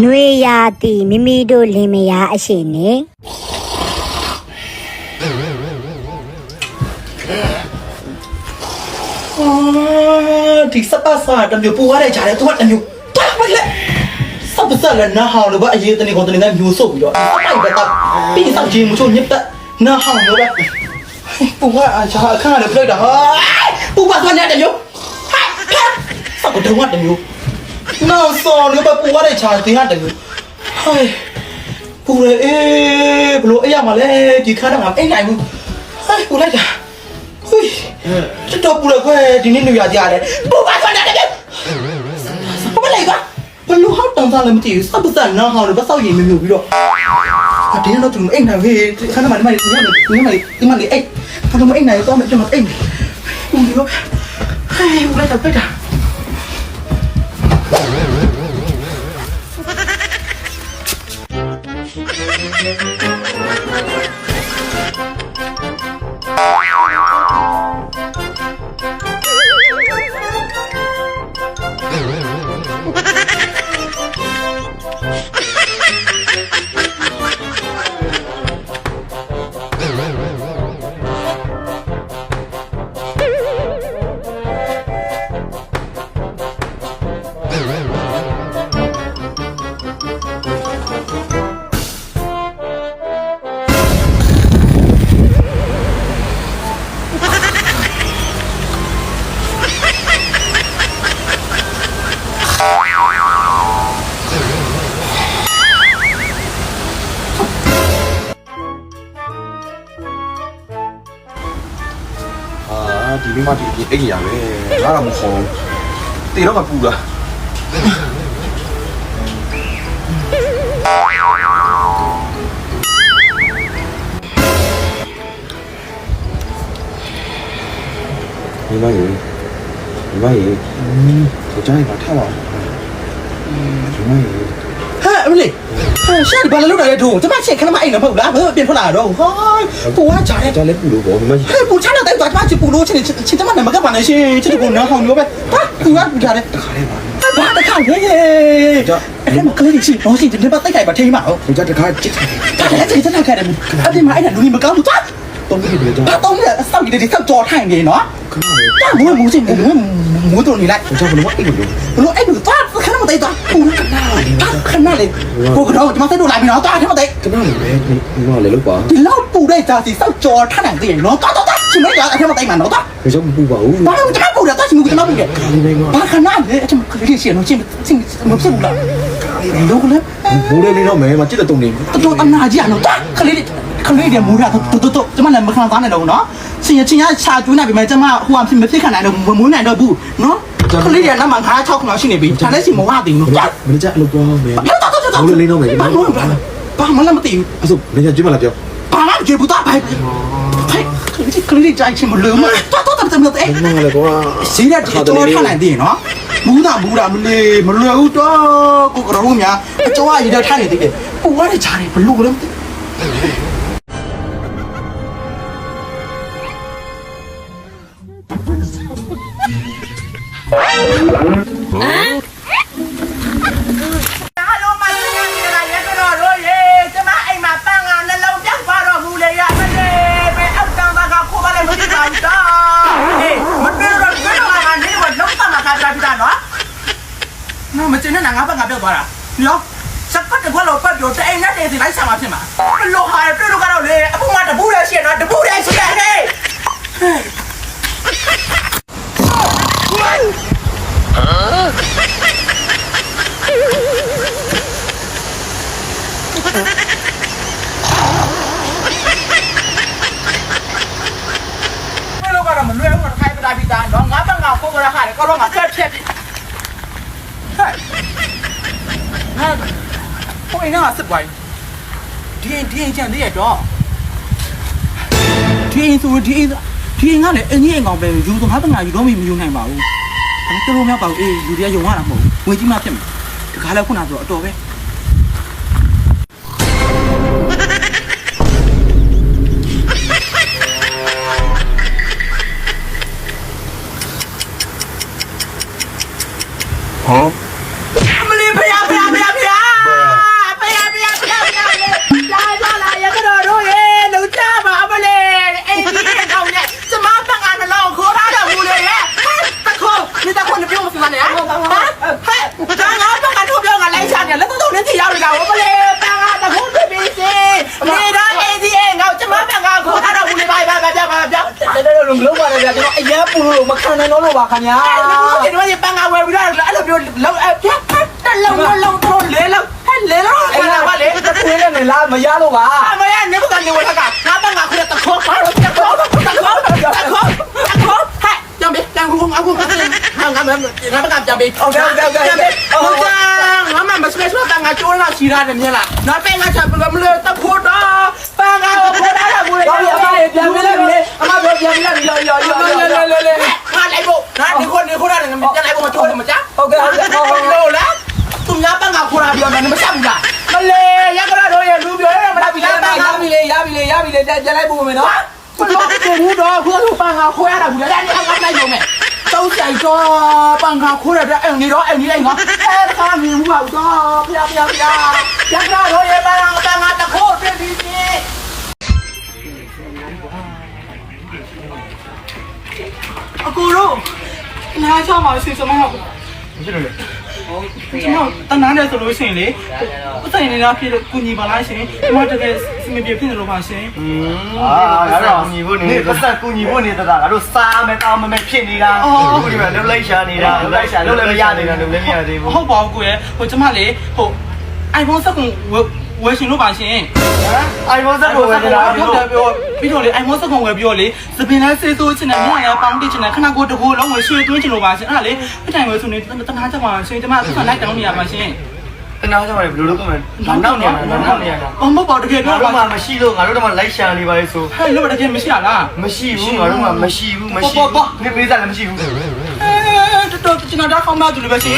နှွေရာတီမိမိတို့လင်မယားအရှိနေအာဒီစပတ်စားတမျိုးပူရတဲ့ဂျာတဲ့သူကတမျိုးတာမလဲစပ်စပ်လည်းနားဟောင်းလို့ပဲအရေးတနေကောင်တနေကမျိုးစုပ်ပြီးတော့အဲ့ပဲတော့ပြီးစောက်ချင်းမချို့ညက်တက်နားဟောင်းလို့ပဲပူကအာဂျာအခါလည်းပြလိုက်တာဟာပူပါသွားတဲ့မျိုးဟာစပ်ကတော့တမျိုး နောက်စော်လို့ပဲပူရတဲ့ဂျာတင်ရတမျိုးဟိုင်ပူရဲအေးဘလို့အဲ့ရမှာလဲဒီခါတော့ငါအိတ်နိုင်ဘူးဟိုင်ပူလိုက်တာဟိုချစ်တော့ပူရခွဲဒီနေ့နေရကြရတယ်ပူပါခွဲတယ်တဲ့ဘာလဲကဘလူဟောက်တောင်သားလည်းမသိဘူးစပ်ပစနားဟောင်းလည်းပစောက်ရည်မျိုးမျိုးပြီးတော့အတင်းတော့သူအိမ်နိုင်ဟေးခဏမှဒီမှာဒီမှာဒီမှာဒီမှာအိတ်ခဏမှအိမ်နိုင်တော့မပြမအိမ်ဘူးဒီတော့ဟဲ့ဘူးလိုက်တော့ပြတာအာ မိမဒီဒီအိတ်ရပဲငါတော့မခေါ်တေတော့မပူလားမိမရေမိမရေကိုကြားရပါထားပါမိမရေဟဲ့အမလေးဟဲ့ ရှာဘာလဲလောက်တယ်ထိုးကျမချက်ခဏမှအိမ်တော့မဟုတ်လားဘယ်ပြင်ထွက်လာတော့ဟိုပူကဂျာတဲ့ကြားလဲပူလို့ပေါ့မိမကြီးဟဲ့ပူချလာတဲ့တော့ကျမချပူလို့ချင်းချင်းကျမနဲ့မကပ်ပါနဲ့ရှင်ချစ်ကိုနားဟောင်းမျိုးပဲဟာပူကပူကြတယ်တခါလေးပါဘာတခါလေအဲ့မကလေးရှိတော့ရှိဒီပတ်တိုက်ခိုက်ပါထိမှာဟုတ်ကိုကြားတခါချစ်ဒါလည်းဒီတက်ခိုက်တယ်အဲ့ဒီမှာအဲ့ဒါလူကြီးမကောင်းဘူးသွားတော့မိတယ်ကြားဘာတော့လဲအဆောက်ကြီးတွေဆောက်ကြော်ထိုင်နေနော်ခဏလေးတာဘူးဘူးချင်းဘူးမူးတော်နေလိုက်ကိုကြားဘလို့အိတ်လို့ဘလို့အဲ့ဒါသွား ခဏမသိသွားဘူးခဏလေးကိုကတော့ကျမသိလို့လာပြီနော်သွားခဏမသိခဏလေးပဲမိမလည်းလို့ပါဒီလောက်ပူတဲ့ဂျာစီဆောက်ကြော်ထိုင်နေတယ်နော်သွားသွားသွားရှင်မရအခဏမသိမှနော်သွားဒါကြောင့်မပူပါဘူးဘာလို့ကျမပူတယ်သွားရှင်မကျမပူတယ်ခါလေးပဲငါဘာခဏလေအချမကလေးရှင်နော်ချင်းချင်းမဖြစ်ဘူးလားလို့လေဘိုးလေးလေးတော့မဲမချစ်တဲ့တုံနေတော်အနာကြီးอ่ะနော်ခလေးခလေးတွေမူရတော့တော်တော်ကျမလည်းမခံစားနိုင်တော့ဘူးနော်စင်ရချင်းရချာကျွေးနေပြီမဲ့ကျမဟိုအဖြစ်မဖြစ်ခံနိုင်တော့မမွေးနိုင်တော့ဘူးနော် ခလေးတွေနောက်မှခါ6ခလောက်ရှိနေပြီခြာလက်စီမဝသိဘူးကြာမင်းကြအလုပ်သွားမယ်ဘာတော်တော်တော်ဘိုးလေးလေးတော့မဲဘာလို့ဘာဘာမှလည်းမသိဘူးအဲ့ဆိုမင်းကြကြည့်မလားပြောဘာမှကြည့်ဘူးတော့ဘိုင်ဟဲ့ခလေးခလေးကြိုက်ချင်မလို့မတော်တော်တော်တော်တော်မင်းလည်းကွာစီးတဲ့တော်တော်ထနိုင်သေးနော်မူးတာမူးတာမလေးမလွယ်ဘူးတော့ကိုကတော့များအကျော်ရည်တဲ့ထိုင်နေသေးတယ်ပူရတဲ့ခြားတယ်ဘလို့လဲမသိအားလုံးမသိရ မပြောတော့ဘယ်တော့မှနေဝလုံးပါမှာကပြပြတာနော်နော်မကျင်းနဲ့ငါဘက်ကပြောက်သွားတာရောစက်ပတ်တကွက်လို့ပတ်ပြောတဲ့အိမ်နဲ့တည်းစီလိုက်ဆံမှာဖြစ်မှာဘလို့ဟာတွေ့လို့ကတော့လေအခုမှတပူးရရှိရနော်တပူးရရှိရဟေး ဘယ်လိုကတော့မလွယ်ဘူးတော့ခိုင်းပတာပြီးသားတော့ငါဘက်ကခိုးကြရဟာတယ်ကတော့ငါဆက်ဖြက်ပြီဟဲ့ဟာဟို အိမ်ကစစ်ပွိုင်းဒီအိမ်ဒီအိမ်ချန်သေးရတော့ဒီအိမ်ဆိုဒီအိမ်ဒီအိမ်ကလည်းအင်းကြီးအိမ်ကောင်ပဲယူဆိုငါဘက်ကယူတော့မယူနိုင်ပါဘူးဒါတော်တော်များပါဘူးအေးလူတွေကယုံရတာမဟုတ်ဘူးဝင်ကြီးမှဖြစ်မယ်ဒီကားလည်းခုနဆိုတော့အတော်ပဲ လို့မခံနိုင်တော့လို့ပါခင်ဗျာအဲ့ဒီတော့ပန်းကဝယ်ပြီးတော့အဲ့လိုပြောလောက်အဲ့ပြတ်တက်လောက်လောက်တော့လေလောက်ဟဲ့လေလောက်ခဏပါလေတခွေးနဲ့လားမရလို့ပါအမရနေဘကနေဝလာကငါပန်းကခွေတခေါ်ပါတော့တခေါ်တခေါ်တခေါ်တခေါ်ဟဲ့ကြမ်းပဲတန်ခုအခုငါငါငါပန်းကကြမ်းပဲဟုတ်ကဲ့ဟုတ်ကဲ့ဟုတ်ကဲ့ဟုတ်ကဲ့ငါမမစပက်စပန်းကကျိုးလာစီရတယ်မြင်လားနော်ပန်းကချက်ပကမလို့တခေါ်တော့ပန်းကခေါ်တာကဘူးလေဘာလို့အမရေပြန်ပြလိုက်လေ အမပြောပြန်ပြလိုက်ရောရောရောလေလေလေလေငါလိုက်ဖို့ငါဒီခုဒီခုရတယ်ငါပြန်လိုက်ဖို့မချိုးလို့မကြဟုတ်ကဲ့ဟုတ်ကဲ့ဟုတ်ကဲ့လို့လားသူများပန်းကခေါ်တာပြောတယ်မဆက်ဘူးလားမလေးရကရတော့ရလူပြောရမလားရပြီလေရပြီလေရပြီလေရပြီလေပြန်လိုက်ဖို့မယ်နော်ဘလို့ပြေဘူးတော့ခုကပန်းကခေါ်ရတာဘူးလားအဲ့ဒါငါလိုက်တော့မယ်တောက်ဆိုင်တော့ပန်းကခေါ်ရတဲ့အဲ့ဒီတော့အဲ့ဒီလိုက်ငါအဲ့ဒါမြင်ဘူးပါတော့ဖျားဖျားဖျားရကရတော့ရပန်းကပန်းကတခိုးပြည့်ပြီး အကူတို့နားချမှာစီစမဟုတ်ဖြစ်လို့လေကျွန်တော်တနာတယ်ဆိုလို့ရှိရင်လေဥဆိုင်နေတာဖြစ်လို့ကုညီပါလားရှင်ဒီမှာတကယ်စမပြေဖြစ်နေလို့ပါရှင်အာငါတို့ညီဖို့နေပတ်သက်ကူညီဖို့နေတာငါတို့စားမယ်တောင်းမယ်ဖြစ်နေတာအခုဒီမှာလှုပ်လိုက်ရှာနေတာလှုပ်လိုက်ရှာလှုပ်လည်းမရနေတာလှုပ်လည်းမရသေးဘူးဟုတ်ပါဘူးကိုရဟိုကျမလေဟို iPhone 7ကို ဝယ်ရှင်လို့ပါရှင်အိုင်ဖုန်းဆက်ကိုဝယ်နေတာ ဟုတ်တယ်ပြောပြီးတော့လေ iPhone 7ကိုဝယ်ပြီးတော့လေစပင်လဲစေးဆိုးချင်တယ်ညလည်းပေါင်းတိချင်တယ်ခဏကိုတကူလုံးဝရွှေသွင်းချင်လို့ပါရှင်အဲ့ဒါလေပြတိုင်ဝယ်ဆိုနေတနာချက်ပါရှင်ကျမဆက်ဆံလိုက်တောင်းနေရပါရှင်တနာကြပါလေဘယ်လိုလုပ်မလဲနောက်နေရနောက်နေရတာအမဟုတ်ပါတကယ်ငါပြောတို့ပါမှမရှိလို့ငါတို့တော့မှလိုက်ရှာနေပါလေဆိုဟဲ့လို့တကယ်မရှိရလားမရှိဘူးငါတို့မှမရှိဘူးမရှိဘူးနေပေးစားလည်းမရှိဘူးအဲတော်တော်ကျွန်တော်တော့ကောင်းမှသူလည်းပဲရှင်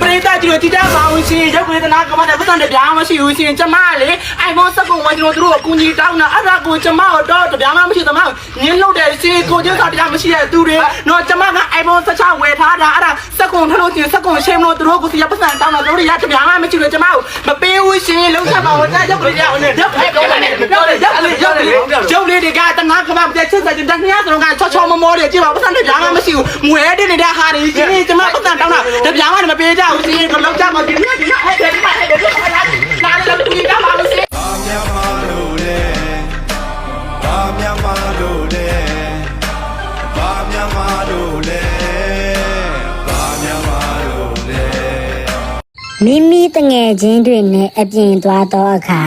ပရိသတ်ကြီးတို့တိတာပါဝင်ရှင်ရုပ်ဝေဒနာကမှလည်းပတ်သက်တရားမရှိဘူးရှင်ကျမလေ iPhone 7ကိုဝင်ကျွန်တော်တို့အကူကြီးတောင်းတာအဲ့ဒါကိုကျမတော့တရားမှမရှိသမားညင်းလို့တယ်ရှင်ကိုကျင်းစာတရားမရှိတဲ့သူတွေတော့ကျမက iPhone 16ဝယ်ထားတာအဲ့ဒါစက်ကွန်ထလို့ရှင်စက်ကွန်ရှင်းလို့တို့ကိုစီရပတ်စံတောင်းတာတို့တွေရတရားမှမရှိလို့ကျမကိုမပေးဘူးရှင်လုံးချက်ပါဝင်ကြရုပ်လေးရအောင်ရုပ်လေးပြောတယ်ပြောတယ်ရုပ်လေးရုပ်လေးရုပ်လေးတွေကတနာကမှပြချက်စက်တဲ့ညစလုံးကချောချောမောမောတွေကြည့်ပါပတ်စံတရားမှမရှိဘူးမွဲတဲ့နေတဲ့ဟာတွေရှင်ကျမပတ်စံတောင်းတာတရားမှမပေးကြဘူးရှင်ကလုံးချပါဒီနေ့ဒီနေ့အဲ့ဒီမှာအဲ့ဒီမှာနားလည်းတူကြပါဦးရှင်မြန်မာလို့လေဘာမြန်မာလို့လေဘာမြန်မာလို့လေဘာမြန်မာလို့လေမိမိတငယ်ချင်းတွေနဲ့အပြင်သွားတော့အခါ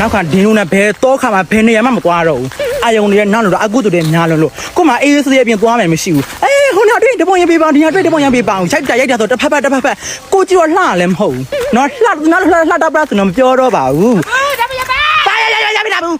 နောက်ခါဒင်းလုံးနဲ့ဘယ်တော့ခါမှဘယ်နေရာမှမသွားတော့ဘူးအာယုံတွေနောက်လို့တော့အကုတူတွေများလုံးလို့ကိုမအေးစေးအပြင်သွားမယ်မရှိဘူးအေးဟိုနောက်တွေ့တပုံရပေးပါဒီနောက်တွေ့တပုံရပေးပါအောင်ရိုက်တာရိုက်တာဆိုတစ်ဖက်ဖက်တစ်ဖက်ဖက်ကိုကြည့်တော့လှလည်းမဟုတ်ဘူးနော်လှနော်လှလှတော့ပြဆိုတော့မပြောတော့ပါဘူးဒါမရပါပါရရရရပြတာဘူး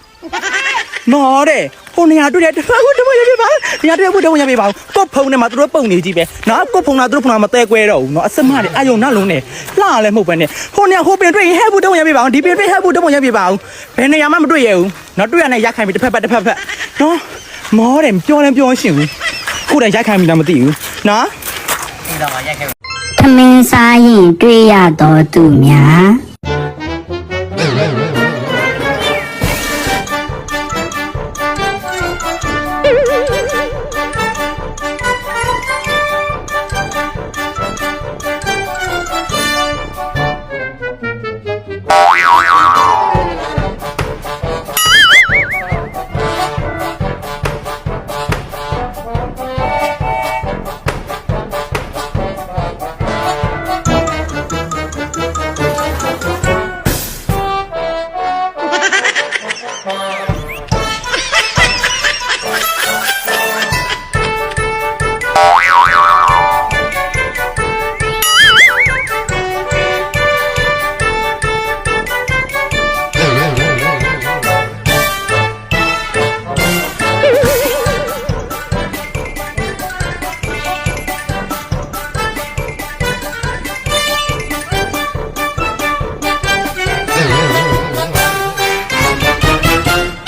နော်တဲ့ဟိုနေရာတွေ့တဲ့တစ်ဖက်ကိုတပုံရပေးပါဒီနောက်တွေ့ကိုတပုံရပေးပါကိုဖုံနဲ့မှသူတို့ပုံနေကြည့်ပဲနော်ကိုဖုံလာသူတို့ဖုံလာမတဲကွဲတော့ဘူးနော်အစမတွေအာယုံနောက်လုံးနဲ့လှလည်းမဟုတ်ပဲနဲ့ဟိုနေရာဟိုပင်တွေ့ရင်ဟဲ့ဘူးတပုံရပေးပါအောင်ဒီပင်တွေ့ဟဲ့ဘူးတပုံရပေးပါအောင်ဘယ်နေရာမှမတွေ့ရဘူးနော်တွေ့ရနဲ့ရက်ခိုင်ပြီးတစ်ဖက်ဖက်တစ်ဖက်ဖက်နော်မောတယ်ပြောလည်းပြောရှင်ဘူးကိုယ်တိုင်ရက်ခိုင်ပြီးတော့မသိဘူးနော်ခမင်းစားရင်တွေ့ရတော့သူများ